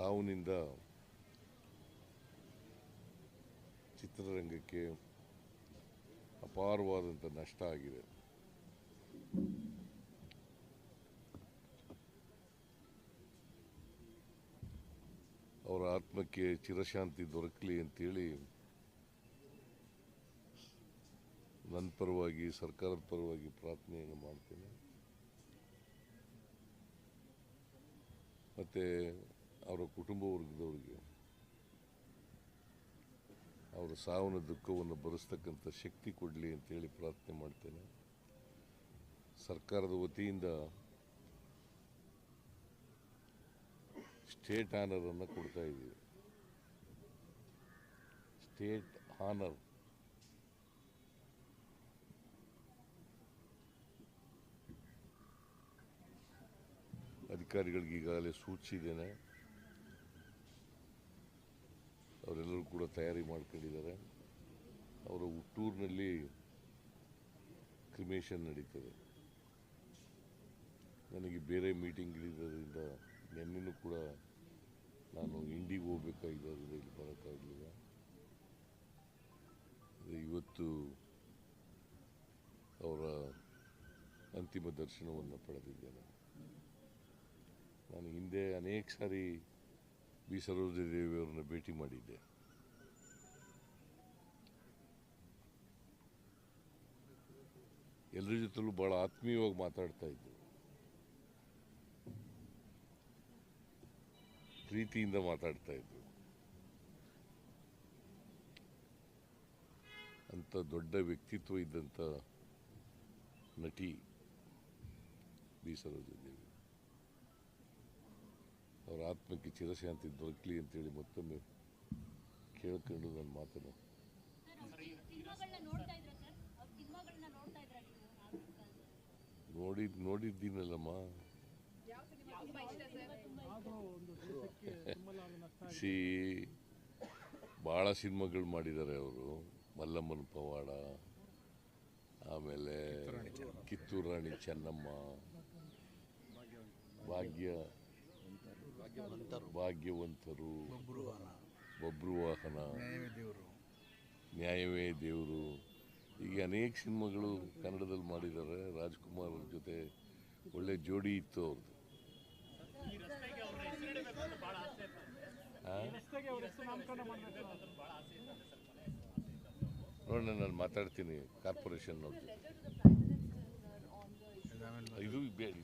ಸಾವುನಿಂದ ಚಿತ್ರರಂಗಕ್ಕೆ ಅಪಾರವಾದಂಥ ನಷ್ಟ ಆಗಿದೆ. ಅವರ ಆತ್ಮಕ್ಕೆ ಚಿರಶಾಂತಿ ದೊರಕಲಿ ಅಂತೇಳಿ ನನ್ನ ಪರವಾಗಿ, ಸರ್ಕಾರದ ಪರವಾಗಿ ಪ್ರಾರ್ಥನೆಯನ್ನು ಮಾಡ್ತೇನೆ. ಮತ್ತು ಅವರ ಕುಟುಂಬ ವರ್ಗದವರಿಗೆ ಅವರ ಸಾವಿನ ದುಃಖವನ್ನು ಭರಿಸ್ತಕ್ಕಂಥ ಶಕ್ತಿ ಕೊಡಲಿ ಅಂತೇಳಿ ಪ್ರಾರ್ಥನೆ ಮಾಡ್ತೇನೆ. ಸರ್ಕಾರದ ವತಿಯಿಂದ ಸ್ಟೇಟ್ ಆನರನ್ನು ಕೊಡ್ತಾ ಇದ್ದೀವಿ. State honour. ಅಧಿಕಾರಿಗಳಿಗೆ ಈಗಾಗಲೇ ಸೂಚಿಸಿದ್ದೇನೆ. ಅವರೆಲ್ಲರೂ ಕೂಡ ತಯಾರಿ ಮಾಡ್ಕೊಂಡಿದ್ದಾರೆ. ಅವರ ಹುಟ್ಟೂರಿನಲ್ಲಿ ಕ್ರಿಮೇಷನ್ ನಡೀತದೆ. ನನಗೆ ಬೇರೆ ಮೀಟಿಂಗ್ಗಳಿರೋದ್ರಿಂದ ನೆನ್ನೆನೂ ಕೂಡ ನಾನು ಇಂಡಿಗೆ ಹೋಗ್ಬೇಕಾಗಿದ್ದರಿಂದ ಇಲ್ಲಿ ಬರೋಕ್ಕಾಗಲಿಲ್ಲ ಇವತ್ತು ಅವರ ಅಂತಿಮ ದರ್ಶನವನ್ನು ಪಡೆದಿದ್ದೇನೆ. ನಾನು ಹಿಂದೆ ಅನೇಕ ಸಾರಿ ಬಿ ಸರೋಜದೇವಿಯವರನ್ನ ಭೇಟಿ ಮಾಡಿದ್ದೆ. ಎಲ್ಲರ ಜೊತೆಲೂ ಭಾಳ ಆತ್ಮೀಯವಾಗಿ ಮಾತಾಡ್ತಾ ಇದ್ದರು. ಪ್ರೀತಿಯಿಂದ ಮಾತಾಡ್ತಾ ಇದ್ರು ಅಂತ ದೊಡ್ಡ ವ್ಯಕ್ತಿತ್ವ ಇದ್ದಂಥ ನಟಿ ಬಿ ಸರೋಜದೇವಿ ಅವರ ಆತ್ಮಕ್ಕೆ ಚಿರಶಾಂತಿ ದೊರಕಲಿ ಅಂತೇಳಿ ಮತ್ತೊಮ್ಮೆ ಕೇಳ್ಕೊಂಡು ನನ್ನ ಮಾತನ್ನು. ನೋಡಿ, ನೋಡಿದ್ದೀನಲ್ಲಮ್ಮ. ಸಿ ಭಾಳ ಸಿನಿಮಾಗಳು ಮಾಡಿದ್ದಾರೆ ಅವರು. ಮಲ್ಲಮ್ಮನ ಪವಾಡ, ಆಮೇಲೆ ಕಿತ್ತೂರು ರಾಣಿ ಚೆನ್ನಮ್ಮ, ಭಾಗ್ಯ ಭಾಗ್ಯವಂತರು ಬಬ್ರುವಾಹನ ನ್ಯಾಯವೇ ದೇವರು. ಈಗ ಅನೇಕ ಸಿನಿಮಾಗಳು ಕನ್ನಡದಲ್ಲಿ ಮಾಡಿದ್ದಾರೆ. ರಾಜ್ಕುಮಾರ್ ಅವ್ರ ಜೊತೆ ಒಳ್ಳೆ ಜೋಡಿ ಇತ್ತು ಅವ್ರದ್ದು? ನೋಡೋಣ ನಾನು ಮಾತಾಡ್ತೀನಿ ಕಾರ್ಪೊರೇಷನ್ ಅವ್ರ ಜೊತೆ. ಇದು ಬೇಡ.